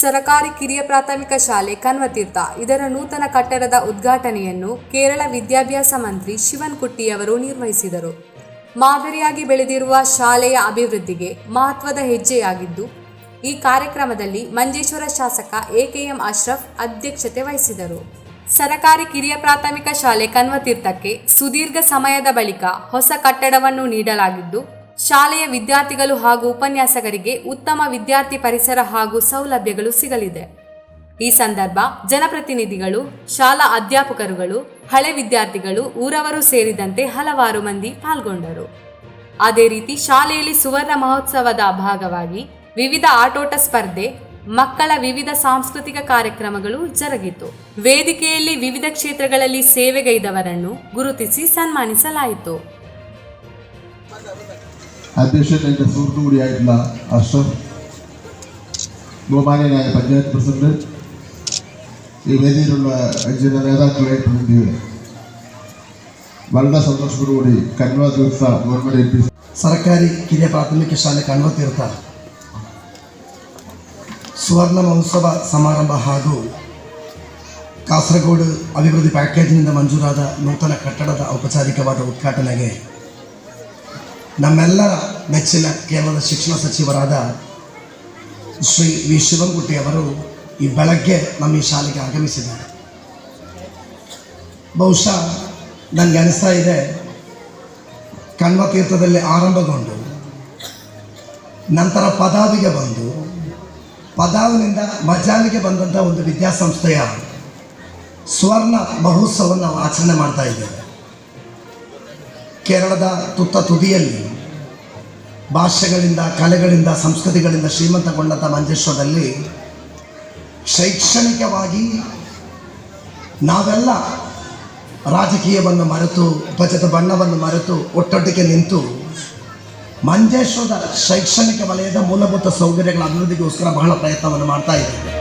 ಸರಕಾರಿ ಕಿರಿಯ ಪ್ರಾಥಮಿಕ ಶಾಲೆ ಕನ್ವತೀರ್ಥ ಇದರ ನೂತನ ಕಟ್ಟಡದ ಉದ್ಘಾಟನೆಯನ್ನು ಕೇರಳ ವಿದ್ಯಾಭ್ಯಾಸ ಮಂತ್ರಿ ಶಿವನ್ ಕುಟ್ಟಿಯವರು ನಿರ್ವಹಿಸಿದರು. ಮಾದರಿಯಾಗಿ ಬೆಳೆದಿರುವ ಶಾಲೆಯ ಅಭಿವೃದ್ಧಿಗೆ ಮಹತ್ವದ ಹೆಜ್ಜೆಯಾಗಿದ್ದು, ಈ ಕಾರ್ಯಕ್ರಮದಲ್ಲಿ ಮಂಜೇಶ್ವರ ಶಾಸಕ ಎಕೆಎಂ ಅಶ್ರಫ್ ಅಧ್ಯಕ್ಷತೆ ವಹಿಸಿದರು. ಸರಕಾರಿ ಕಿರಿಯ ಪ್ರಾಥಮಿಕ ಶಾಲೆ ಕನ್ವತೀರ್ಥಕ್ಕೆ ಸುದೀರ್ಘ ಸಮಯದ ಬಳಿಕ ಹೊಸ ಕಟ್ಟಡವನ್ನು ನೀಡಲಾಗಿದ್ದು ಶಾಲೆಯ ವಿದ್ಯಾರ್ಥಿಗಳು ಹಾಗೂ ಉಪನ್ಯಾಸಕರಿಗೆ ಉತ್ತಮ ವಿದ್ಯಾರ್ಥಿ ಪರಿಸರ ಹಾಗೂ ಸೌಲಭ್ಯಗಳು ಸಿಗಲಿದೆ. ಈ ಸಂದರ್ಭ ಜನಪ್ರತಿನಿಧಿಗಳು, ಶಾಲಾ ಅಧ್ಯಾಪಕರುಗಳು, ಹಳೆ ವಿದ್ಯಾರ್ಥಿಗಳು, ಊರವರು ಸೇರಿದಂತೆ ಹಲವಾರು ಮಂದಿ ಪಾಲ್ಗೊಂಡರು. ಅದೇ ರೀತಿ ಶಾಲೆಯಲ್ಲಿ ಸುವರ್ಣ ಮಹೋತ್ಸವದ ಭಾಗವಾಗಿ ವಿವಿಧ ಆಟೋಟ ಸ್ಪರ್ಧೆ, ಮಕ್ಕಳ ವಿವಿಧ ಸಾಂಸ್ಕೃತಿಕ ಕಾರ್ಯಕ್ರಮಗಳು ಜರುಗಿತು. ವೇದಿಕೆಯಲ್ಲಿ ವಿವಿಧ ಕ್ಷೇತ್ರಗಳಲ್ಲಿ ಸೇವೆಗೈದವರನ್ನು ಗುರುತಿಸಿ ಸನ್ಮಾನಿಸಲಾಯಿತು. അധ്യക്ഷൻ എൻ്റെ സുഹൃത്തും കൂടിയായിട്ടുള്ള അഷ്റഫ് ബഹുമാനീയനായ പഞ്ചായത്ത് പ്രസിഡന്റ് ഈ വേദിയിലുള്ള ചില നേതാക്കളെ പ്രതിനിധികളെ വളരെ സന്തോഷത്തോടുകൂടി Kanva Theertha government L P ಸರ್ಕಾರಿ ಕಿರಿಯ ಪ್ರಾಥಮಿಕ ಶಾಲೆ ಕಣ್ವತೀರ್ಥ ಸುವರ್ಣ ಮಹೋತ್ಸವ ಸಮಾರಂಭ ಹಾಗೂ ಕಾಸರಗೋಡು ಅಭಿವೃದ್ಧಿ ಪ್ಯಾಕೇಜ್ನಿಂದ ಮಂಜೂರಾದ ನೂತನ ಕಟ್ಟಡದ ಔಪಚಾರಿಕವಾದ ಉದ್ಘಾಟನೆಗೆ ನಮ್ಮೆಲ್ಲರ ಮೆಚ್ಚಿನ ಕೇರಳದ ಶಿಕ್ಷಣ ಸಚಿವರಾದ ಶ್ರೀ ವಿ. ಶಿವಂಗುಟ್ಟಿ ಅವರು ಈ ಬೆಳಗ್ಗೆ ನಮ್ಮ ಈ ಶಾಲೆಗೆ ಆಗಮಿಸಿದ್ದಾರೆ. ಬಹುಶಃ ನನಗೆ ಅನಿಸ್ತಾ ಇದೆ ಕಣ್ವತೀರ್ಥದಲ್ಲಿ ಆರಂಭಗೊಂಡು, ನಂತರ ಪದಾವಿಗೆ ಬಂದು, ಪದಾವಿನಿಂದ ಮಜಾಲಿಗೆ ಬಂದಂಥ ಒಂದು ವಿದ್ಯಾಸಂಸ್ಥೆಯ ಸ್ವರ್ಣ ಮಹೋತ್ಸವವನ್ನು ಆಚರಣೆ ಮಾಡ್ತಾ ಇದ್ದೇವೆ. ಕೇರಳದ ತುತ್ತ ತುದಿಯಲ್ಲಿ ಭಾಷೆಗಳಿಂದ ಕಲೆಗಳಿಂದ, ಸಂಸ್ಕೃತಿಗಳಿಂದ ಶ್ರೀಮಂತಗೊಂಡಂಥ ಮಂಜೇಶ್ವರದಲ್ಲಿ ಶೈಕ್ಷಣಿಕವಾಗಿ ನಾವೆಲ್ಲ ರಾಜಕೀಯವನ್ನು ಮರೆತು ಉಪಜದ ಬಣ್ಣವನ್ನು ಮರೆತು ಒಟ್ಟೊಟ್ಟಿಗೆ ನಿಂತು ಮಂಜೇಶ್ವರದ ಶೈಕ್ಷಣಿಕ ವಲಯದ ಮೂಲಭೂತ ಸೌಕರ್ಯಗಳ ಅಭಿವೃದ್ಧಿಗೋಸ್ಕರ ಬಹಳ ಪ್ರಯತ್ನವನ್ನು ಮಾಡ್ತಾ ಇದ್ದೇವೆ.